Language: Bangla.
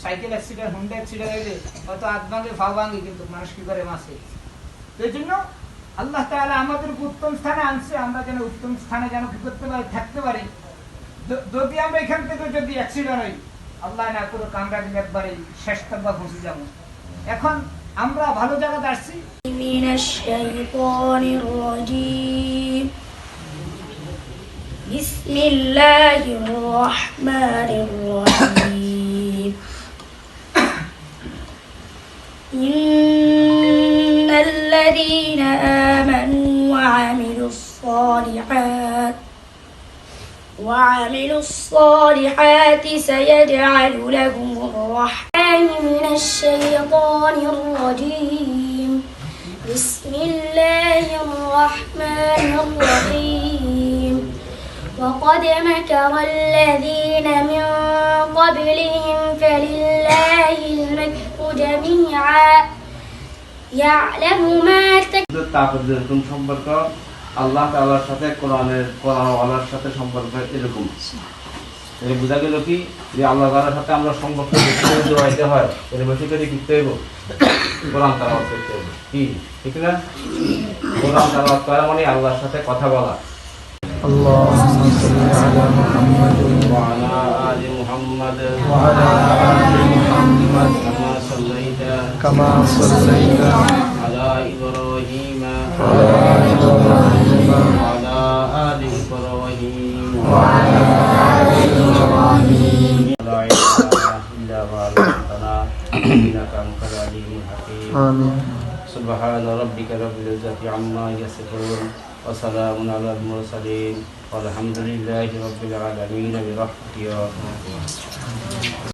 সাইকেল অ্যাক্সিডেন্ট হুন্ডা অ্যাক্সিডেন্ট হইলে হয়তো হাত ভাঙে ফাও ভাঙে কিন্তু মানুষ কি করে মাসে তো এই জন্য আল্লাহ তাআলা আমাদের উত্তম স্থানে আনছে আমরা যেন উত্তম স্থানে যেন কি করতে পারি থাকতে পারি য- যদি আমরা এখান থেকে যদি অ্যাক্সিডেন্ট হই আল্লাহ না করে কামরা দিলে একবারে শেষ তকবা পৌঁছে যাবো এখন আমরা ভালো জায়গাতে আসছি من الشيطان الرجيم بسم الله الرحمن الرحيم الذين آمنوا وعملوا الصالحات وعملوا الصالحات سيجعل لهم الرحمن من الشيطان الرجيم. بسم الله الرحمن الرحيم. وقد مكر الذين من قبلهم فلله المكر جميعا. يعلم ما تكسب তারপর যেরকম সম্পর্ক আল্লাহ তাআলার সাথে কোরআনের কোরআনওয়ালার সাথে সম্পর্ক এরকম এই বোঝা গেল কি যে আল্লাহ তাআলার সাথে আমরা সম্পর্ক বেশি করে জড়াইতে হয় এর বেশি করে শিখতে হইব কোরআন তালাওয়াত করতে হইব কি ঠিক না কোরআন তালাওয়াত করা মানে আল্লাহর সাথে কথা বলা اللهم صل على محمد وعلى آل محمد وعلى كما صليت على إبراهيم على إبراهيم وعلى آل إبراهيم وعلى آل إبراهيم لا إله إلا ما علمتنا إنك أنت العليم الحكيم آمين سبحان ربك رب العزة عما يصفون وسلام على المرسلين والحمد لله رب العالمين برحمتك يا رب